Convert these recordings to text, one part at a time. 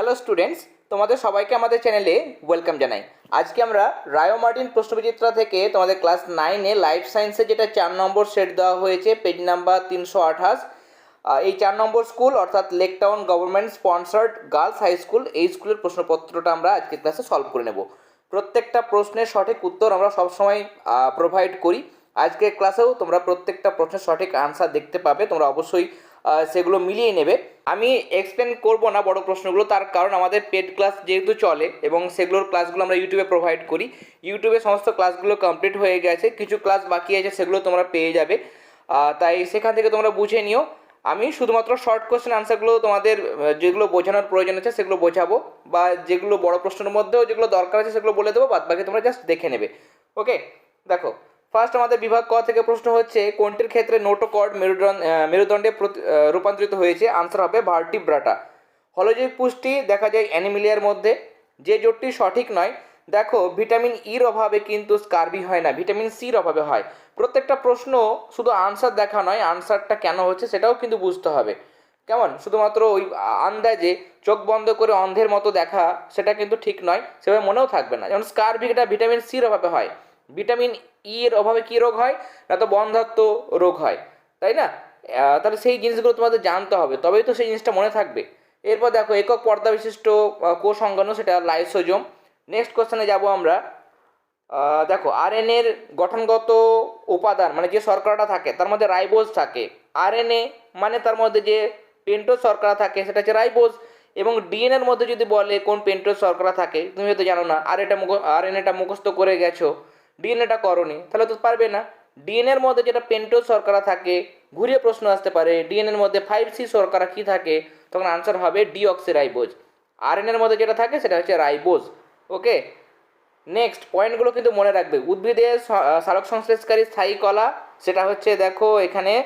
Hello students তোমাদের সবাইকে আমাদের চ্যানেলে ওয়েলকাম জানাই। আজকে আমরা রায়ো মার্টিন প্রশ্নবিচিত্রা থেকে তোমাদের ক্লাস নাইনে লাইফ সায়েন্সে যেটা চার নম্বর সেট দেওয়া হয়েছে পেজ নাম্বার তিনশো আঠাশ। এই চার নম্বর স্কুল অর্থাৎ Lake Town government sponsored girls high school এই স্কুলের প্রশ্নপত্রটা আমরা আজকের ক্লাসে সলভ করে নেব। প্রত্যেকটা প্রশ্নের সঠিক উত্তর আমরা সবসময় প্রোভাইড করি। আজকের ক্লাসেও তোমরা প্রত্যেকটা প্রশ্নের সঠিক আনসার দেখতে পাবে, তোমরা অবশ্যই সেগুলো মিলিয়ে নেবে। আমি এক্সপ্লেন করব না বড় প্রশ্নগুলো, তার কারণ আমাদের পেড ক্লাস যেহেতু চলে এবং সেগুলোর ক্লাসগুলো আমরা ইউটিউবে প্রোভাইড করি। ইউটিউবে সমস্ত ক্লাসগুলো কমপ্লিট হয়ে গেছে, কিছু ক্লাস বাকি আছে, সেগুলো তোমরা পেয়ে যাবে। তাই সেখান থেকে তোমরা বুঝে নিও। আমি শুধুমাত্র শর্ট কোশ্চেন আনসারগুলো তোমাদের যেগুলো বোঝানোর প্রয়োজন আছে, সেগুলো বোঝাবো বা যেগুলো বড় প্রশ্নের মধ্যেও যেগুলো দরকার আছে, সেগুলো বলে দেবো বাদ বাকি তোমরা জাস্ট দেখে নেবে। ওকে দেখো ফার্স্ট আমাদের বিভাগ ক থেকে প্রশ্ন হচ্ছে, কোনটির ক্ষেত্রে নোটোকর্ড মেরুদণ্ড মেরুদণ্ডে রূপান্তরিত হয়েছে? আনসার হবে ভার্টিব্রাটা হলজিক পুষ্টি দেখা যায় অ্যানিমিলিয়ার মধ্যে। যে জোটটি সঠিক নয়, দেখো ভিটামিন ইর অভাবে কিন্তু স্কারবি হয় না ভিটামিন সির অভাবে হয়। প্রত্যেকটা প্রশ্ন শুধু আনসার দেখা নয় আনসারটা কেন হচ্ছে সেটাও কিন্তু বুঝতে হবে। কেমন? শুধুমাত্র ওই আন্দাজে চোখ বন্ধ করে অন্ধের মতো দেখা, সেটা কিন্তু ঠিক নয়, সেভাবে মনেও থাকবে না। যেমন স্কারভিটা ভিটামিন সির অভাবে হয়। ভিটামিন ই এর অভাবে কী রোগ হয়? না তো বন্ধাত্ম রোগ হয়, তাই না? তাহলে সেই জিনিসগুলো তোমাদের জানতে হবে, তবেই তো সেই জিনিসটা মনে থাকবে। এরপর দেখো, একক পর্দা বিশিষ্ট কোষ অঙ্গাণু সেটা লাইসোজোম। নেক্সট কোশ্চেনে যাব আমরা। দেখো আরএনএর গঠনগত উপাদান মানে যে শর্করাটা থাকে, তার মধ্যে রাইবোজ থাকে। আরএনএ মানে তার মধ্যে যে পেন্টোজ শর্করা থাকে, সেটা হচ্ছে রাইবোজ। এবং ডিএনএর মধ্যে যদি বলে কোন পেন্টোজ শর্করা থাকে, তুমি হয়তো জানো না, আর এটা মুখ আর এটা মুখস্থ করে গেছো। ডিএনএটা করনি, তাহলে তো পারবে না। ডিএনএর মধ্যে যেটা পেন্টোজ শর্করা থাকে, ঘুরিয়ে প্রশ্ন আসতে পারে ডিএনএর মধ্যে ফাইভ সি শর্করা কী থাকে, তখন আনসার হবে ডিঅক্সিরাইবোজ। আরএনএর মধ্যে যেটা থাকে, সেটা হচ্ছে রাইবোজ ওকে নেক্সট পয়েন্টগুলো কিন্তু মনে রাখবে। উদ্ভিদের স- সালোক সংশ্লেষকারী স্থায়ী কলা, সেটা হচ্ছে দেখো এখানে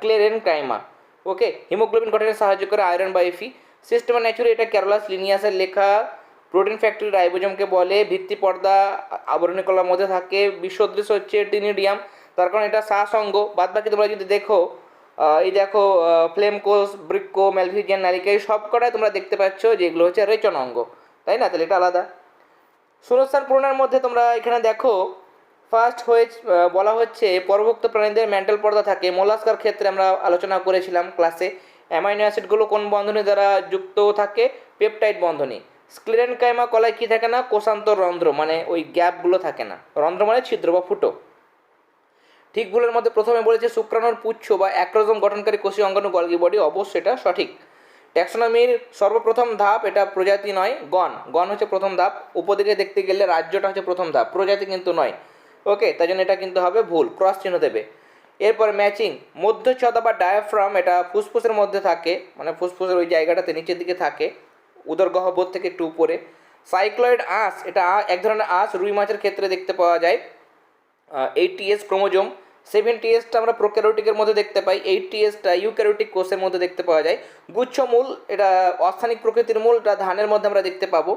ক্লেরেন ক্রাইমা ওকে হিমোগ্লোবিন গঠনে সাহায্য করে আয়রন বা এফি সিস্টেমা ন্যাচুরাল এটা ক্যারোলাস লিনিয়াসের লেখা। প্রোটিন ফ্যাক্টরি রাইবোজমকে বলে, ভিত্তি পর্দা আবরণী কলার মধ্যে থাকে বিশ্বদৃশ্য হচ্ছে টিনিডিয়াম। তার কারণ এটা শাসঙ্গ বাদ বাকি তোমরা যদি দেখো এই দেখো ফ্লেমকোস বৃক্কো, ম্যালভিজিয়ান নারিকা এই সব কটাই তোমরা দেখতে পাচ্ছ যেগুলো হচ্ছে রেচন অঙ্গ। তাই না? তাহলে এটা আলাদা। শূন্যস্থান পূরণের মধ্যে তোমরা এখানে দেখো ফার্স্ট হয়ে বলা হচ্ছে পরভুক্ত প্রাণীদের মেন্টাল পর্দা থাকে। মোলাস্কার ক্ষেত্রে আমরা আলোচনা করেছিলাম ক্লাসে অ্যামাইনো অ্যাসিডগুলো কোন বন্ধনী দ্বারা যুক্ত থাকে? পেপটাইড বন্ধনী। স্ক্লেরেন কাইমা কলায় কী থাকে না? কোষান্তর রন্ধ্র মানে ওই গ্যাপগুলো থাকে না। রন্ধ্র মানে ছিদ্র বা ফুটো। ঠিক ভুলের মধ্যে প্রথমে বলেছে শুক্রাণুর পুচ্ছ বা অ্যাক্রোজম গঠনকারী কোষী অঙ্গাণু গলগি বডি অবশ্যই এটা সঠিক। ট্যাক্সোনমির সর্বপ্রথম ধাপ এটা প্রজাতি নয়, গণ। গণ হচ্ছে প্রথম ধাপ। উপদিকে দেখতে গেলে রাজ্যটা হচ্ছে প্রথম ধাপ। প্রজাতি কিন্তু নয়। ওকে তাই জন্য এটা কিন্তু হবে ভুল। ক্রস চিহ্ন দেবে। এরপর ম্যাচিং মধ্যচ্ছদা বা ডায়াফ্রাম এটা ফুসফুসের মধ্যে থাকে মানে ফুসফুসের ওই জায়গাটাতে নিচের দিকে থাকে। উদর গহ্বর থেকে একটু উপরে। সাইক্লয়েড আঁশ, এটা এক ধরনের আঁশ রুই মাছের ক্ষেত্রে দেখতে পাওয়া যায়। এইট টিএস ক্রোমোজোম, সেভেন টিএসটা আমরা প্রোক্যারোটিকের মধ্যে দেখতে পাই, এইট টিএসটা ইউক্যারোটিক কোষের মধ্যে দেখতে পাওয়া যায়। গুচ্ছমূল এটা অস্থানিক প্রকৃতির মূল, এটা ধানের মধ্যে আমরা দেখতে পাবো।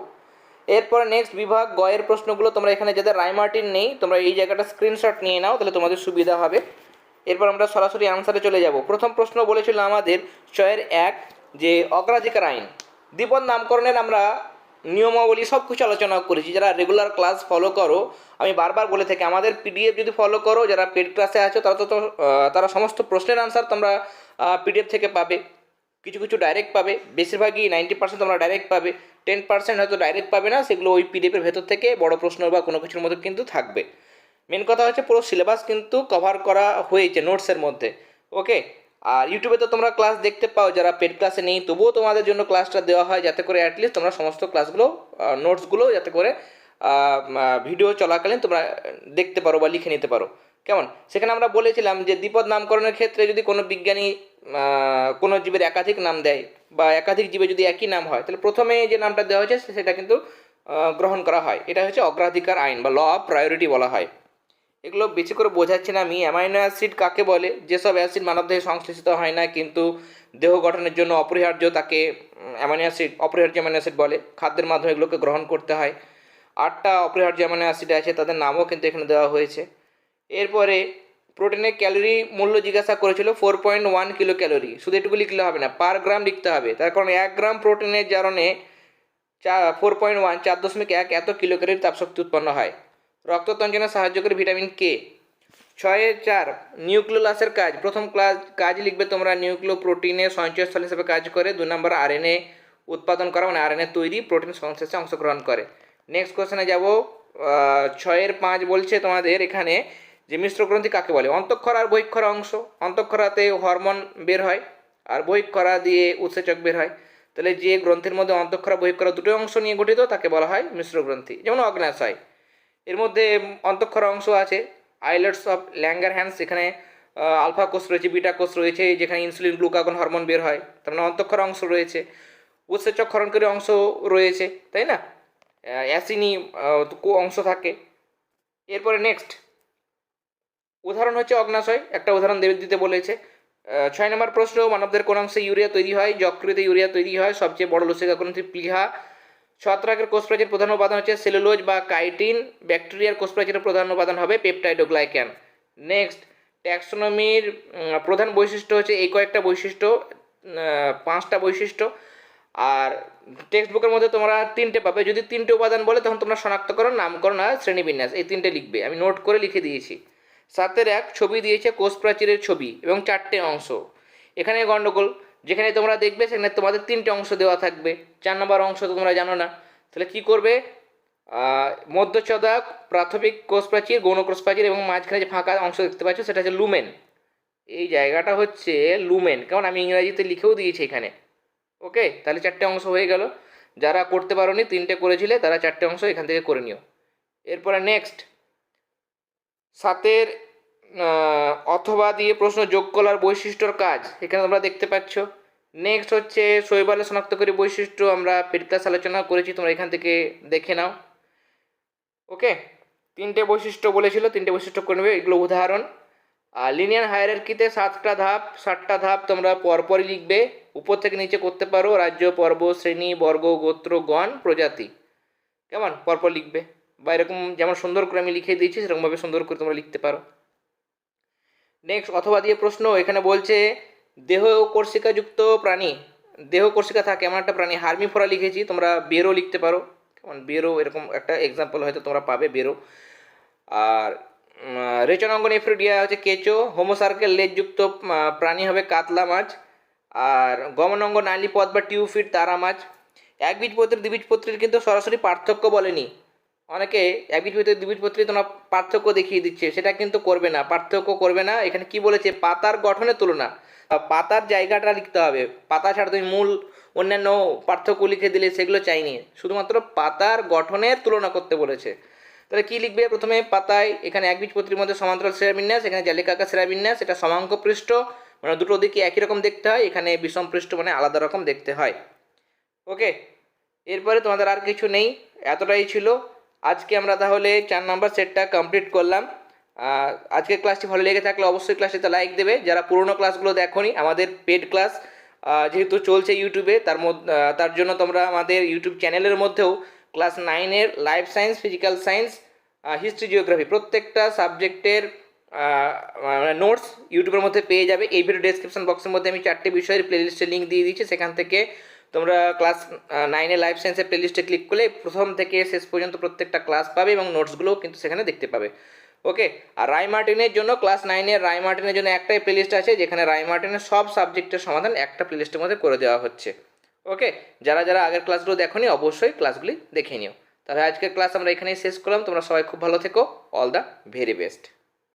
এরপর নেক্সট বিভাগ, গয়ের প্রশ্নগুলো, তোমরা এখানে যাদের রাইমার্টিন নেই, তোমরা এই জায়গাটা স্ক্রিনশট নিয়ে নাও, তাহলে তোমাদের সুবিধা হবে। এরপর আমরা সরাসরি আনসারে চলে যাব। প্রথম প্রশ্ন বলেছিল আমাদের ছয়ের এক, যে অগ্রাধিকার আইন। দ্বিপদ নামকরণের আমরা নিয়মাবলী সব কিছু আলোচনা করেছি। যারা রেগুলার ক্লাস ফলো করো, আমি বারবার বলে থাকি, আমাদের পিডিএফ যদি ফলো করো, যারা পেড ক্লাসে আছো, তারা তো তারা সমস্ত প্রশ্নের আনসার তোমরা পিডিএফ থেকে পাবে। কিছু কিছু ডাইরেক্ট পাবে। বেশিরভাগই নাইনটি পার্সেন্ট তোমরা ডাইরেক্ট পাবে। টেন পার্সেন্ট হয়তো ডাইরেক্ট পাবে না, সেগুলো ওই পিডিএফের ভেতর থেকে বড় প্রশ্ন বা কোনো কিছুর মধ্যে কিন্তু থাকবে। মেন কথা হচ্ছে পুরো সিলেবাস কিন্তু কভার করা হয়েছে নোটসের মধ্যে। ওকে আর ইউটিউবে তো তোমরা ক্লাস দেখতে পাও, যারা পেড ক্লাসে নেই, তবুও তোমাদের জন্য ক্লাসটা দেওয়া হয় যাতে করে অ্যাটলিস্ট তোমরা সমস্ত ক্লাসগুলো নোটসগুলো যাতে করে ভিডিও চলাকালীন তোমরা দেখতে পারো বা লিখে নিতে পারো। কেমন? সেখানে আমরা বলেছিলাম যে দ্বিপদ নামকরণের ক্ষেত্রে যদি কোনো বিজ্ঞানী কোনো জীবের একাধিক নাম দেয় বা একাধিক জীবে যদি একই নাম হয়, তাহলে প্রথমে যে নামটা দেওয়া হয়েছে সেটা কিন্তু গ্রহণ করা হয়। এটা হচ্ছে অগ্রাধিকার আইন বা ল অফ প্রায়োরিটি বলা হয়। এগুলো বেশি করে বোঝাচ্ছি না। আমি অ্যামাইনো অ্যাসিড কাকে বলে? যেসব অ্যাসিড মানবদেহে সংশ্লেষিত হয় না, কিন্তু দেহ গঠনের জন্য অপরিহার্য তাকে অ্যামাইনো অ্যাসিড অপরিহার্য অ্যামাইনো অ্যাসিড বলে। খাদ্যের মাধ্যমে এগুলোকে গ্রহণ করতে হয়। আটটা অপরিহার্য অ্যামাইনো অ্যাসিড আছে, তাদের নামও কিন্তু এখানে দেওয়া হয়েছে। এরপরে প্রোটিনের ক্যালোরি মূল্য জিজ্ঞাসা করেছিল four point one kilo calorie শুধু এটুকু লিখলে হবে না পার গ্রাম লিখতে হবে। তার কারণ এক গ্রাম প্রোটিনের জারণে চা ফোর পয়েন্ট ওয়ান চার দশমিক এক এত কিলো ক্যালোরি তাপশক্তি উৎপন্ন হয়। রক্ততঞ্চনে সাহায্য করে ভিটামিন কে? ছয়ের চার, নিউক্লিওলাসের কাজ। প্রথম ক্লাস, কাজ লিখবে তোমরা নিউক্লিও প্রোটিনে সঞ্চয়স্থল হিসেবে কাজ করে। দু নম্বর আরএনএ উৎপাদন করা মানে আরএনএ তৈরি, প্রোটিন সংশ্লেষে অংশগ্রহণ করে। নেক্সট কোশ্চেনে যাব ছয়ের পাঁচ বলছে তোমাদের এখানে যে মিশ্র গ্রন্থি কাকে বলে? অন্তঃক্ষরা আর বহিক্ষরা অংশ। অন্তঃক্ষরাতে হরমোন বের হয় আর বহিক্ষরা দিয়ে উৎসেচক বের হয়। তাহলে যে গ্রন্থির মধ্যে অন্তঃক্ষরা, বহিক্ষরা দুটো অংশ নিয়ে গঠিত, তাকে বলা হয় মিশ্র গ্রন্থি। যেমন অগ্নাশয় এর মধ্যে অন্তঃক্ষরা অংশ আছে। আইলেটস অফ ল্যাঙ্গার হ্যান্ডস এখানে আলফা কোষ রয়েছে বিটা কোষ রয়েছে, যেখানে ইনসুলিন গ্লুকাগন হরমোন বের হয়। তার মানে অন্তঃক্ষরা অংশ রয়েছে। উৎসেচক ক্ষরণকারী অংশ রয়েছে, তাই না? অ্যাসিনি কো অংশ থাকে। এরপরে নেক্সট উদাহরণ হচ্ছে অগ্নাশয়। একটা উদাহরণ দেবে দিতে বলেছে ছয় নম্বর প্রশ্ন, মানবদের কোন অংশে ইউরিয়া তৈরি হয়? যকৃতে ইউরিয়া তৈরি হয়। সবচেয়ে বড় লসিকা গ্রন্থি প্লিহা ছত্রাকের কোষপ্রাচীর প্রধান উপাদান হচ্ছে সেলুলোজ বা কাইটিন। ব্যাকটেরিয়ার কোষপ্রাচীরের প্রধান উপাদান হবে পেপটাইড ও নেক্সট, ট্যাক্সোনমির প্রধান বৈশিষ্ট্য হচ্ছে এই কয়েকটা বৈশিষ্ট্য পাঁচটা বৈশিষ্ট্য। আর টেক্সট বুকের মধ্যে তোমরা তিনটে পাবে। যদি তিনটে উপাদান বলে, তখন তোমরা শনাক্তকরণ নামকরণ আর শ্রেণীবিন্যাস। এই তিনটে লিখবে। আমি নোট করে লিখে দিয়েছি। সাতের এক, ছবি দিয়েছে কোষ প্রাচীরের ছবি এবং চারটে অংশ। এখানে গণ্ডগোল যেখানে তোমরা দেখবে সেখানে তোমাদের তিনটে অংশ দেওয়া থাকবে। চার নম্বর অংশ তোমরা জানো না। তাহলে কি করবে? আহ, প্রাথমিক কোষ প্রাচীর গৌণ কোষ প্রাচীর এবং মাঝখানে যে ফাঁকা অংশ দেখতে পাচ্ছ সেটা হচ্ছে লুমেন। এই জায়গাটা হচ্ছে লুমেন। কারণ আমি ইংরাজিতে লিখেও দিয়েছি এখানে। ওকে তাহলে চারটে অংশ হয়ে গেল। যারা করতে পারোনি তিনটে করেছিলে তারা চারটে অংশ এখান থেকে করে নিও। এরপরে নেক্সট সাতের অথবা দিয়ে প্রশ্ন যোগ করার বৈশিষ্ট্যর কাজ, এখানে তোমরা দেখতে পাচ্ছ। নেক্সট হচ্ছে শৈবালে শনাক্তকারী বৈশিষ্ট্য, আমরা পেড ক্লাস আলোচনা করেছি, তোমরা এখান থেকে দেখে নাও। ওকে তিনটে বৈশিষ্ট্য বলেছিল, তিনটে বৈশিষ্ট্য করে নেবে, এগুলো উদাহরণ। আর লিনিয়ার হায়ারার্কিতে সাতটা ধাপ সাতটা ধাপ তোমরা পরপরই লিখবে, উপর থেকে নিচে করতে পারো, রাজ্য, পর্ব, শ্রেণি, বর্গ, গোত্র, গণ, প্রজাতি। কেমন? পরপর লিখবে। বা এরকম যেমন সুন্দর করে আমি লিখে দিয়েছি, সেরকমভাবে সুন্দর করে তোমরা লিখতে পারো। নেক্সট অথবা দিয়ে প্রশ্ন, এখানে বলছে, দেহ কোর্সিকাযুক্ত প্রাণী। দেহ কোর্সিকা থাকে, এমন একটা প্রাণী। হার্মিফোরা লিখেছি, তোমরা বেরো লিখতে পারো। কেমন? বেরো, এরকম একটা এক্সাম্পল হয়তো তোমরা পাবে, বেরো। আর রেচনাঙ্গ নেফ্রিডিয়া হচ্ছে কেঁচো। হোমোসার্কেল লেজযুক্ত প্রাণী হবে কাতলা মাছ। আর, গমনাঙ্গ নালীপথ বা টিউফিট তারা মাছ। একবীজপত্রী, দ্বিবীজপত্রীর কিন্তু সরাসরি পার্থক্য বলেনি। অনেকে একবীজপত্রী দ্বিবীজপত্রী তোমরা পার্থক্য দেখিয়ে দিচ্ছে। সেটা কিন্তু করবে না, পার্থক্য করবে না। এখানে কি বলেছে? পাতার গঠনের তুলনা। পাতার জায়গাটা লিখতে হবে। পাতা ছাড়া তুমি মূল অন্যান্য পার্থক্য লিখে দিলে সেগুলো চাইনি। শুধুমাত্র পাতার গঠনের তুলনা করতে বলেছে। তাহলে কি লিখবে? প্রথমে পাতায় এখানে একবীজপত্রীর মধ্যে সমান্তরাল শ্রেণীবিন্যাস এখানে জালিকাকা শ্রেণীবিন্যাস এটা সমাঙ্ক পৃষ্ঠ। মানে দুটো দিকে একই রকম দেখতে হয়, এখানে বিষম পৃষ্ঠ মানে আলাদা রকম দেখতে হয়। ওকে? এরপরে তোমাদের আর কিছু নেই। এতটাই ছিল। আজকে আমরা তাহলে চার নাম্বার সেটটা কমপ্লিট করলাম। আহ, আজকের ক্লাসটি ভালো লেগে থাকলে অবশ্যই ক্লাসটিতে লাইক দেবে। যারা পুরোনো ক্লাসগুলো দেখোনি আমাদের পেড ক্লাস যেহেতু চলছে ইউটিউবে তার মধ্যে তার জন্য তোমরা আমাদের ইউটিউব চ্যানেলের মধ্যেও ক্লাস নাইনের life science physical science history geography প্রত্যেকটা সাবজেক্টের নোটস ইউটিউবের মধ্যে পেয়ে যাবে। এই ভিডিও ডেসক্রিপশন বক্সের মধ্যে আমি চারটে বিষয়ের প্লেলিস্টের লিঙ্ক দিয়ে দিচ্ছি। সেখান থেকে তোমরা ক্লাস নাইনে লাইফ সায়েন্সের প্লেলিস্টে ক্লিক করলে প্রথম থেকে শেষ পর্যন্ত প্রত্যেকটা ক্লাস পাবে এবং নোটসগুলোও কিন্তু সেখানে দেখতে পাবে। ওকে আর রায় মার্টিনের জন্য ক্লাস নাইনের রায় মার্টিনের জন্য একটাই প্লেলিস্ট আছে, যেখানে রায় মার্টিনের সব সাবজেক্টের সমাধান একটা প্লেলিস্টের মধ্যে করে দেওয়া হচ্ছে। ওকে যারা যারা আগের ক্লাসগুলো দেখোনি, অবশ্যই ক্লাসগুলি দেখে নিও। তাহলে আজকের ক্লাস আমরা এখানেই শেষ করলাম। তোমরা সবাই খুব ভালো থেকো। All the very best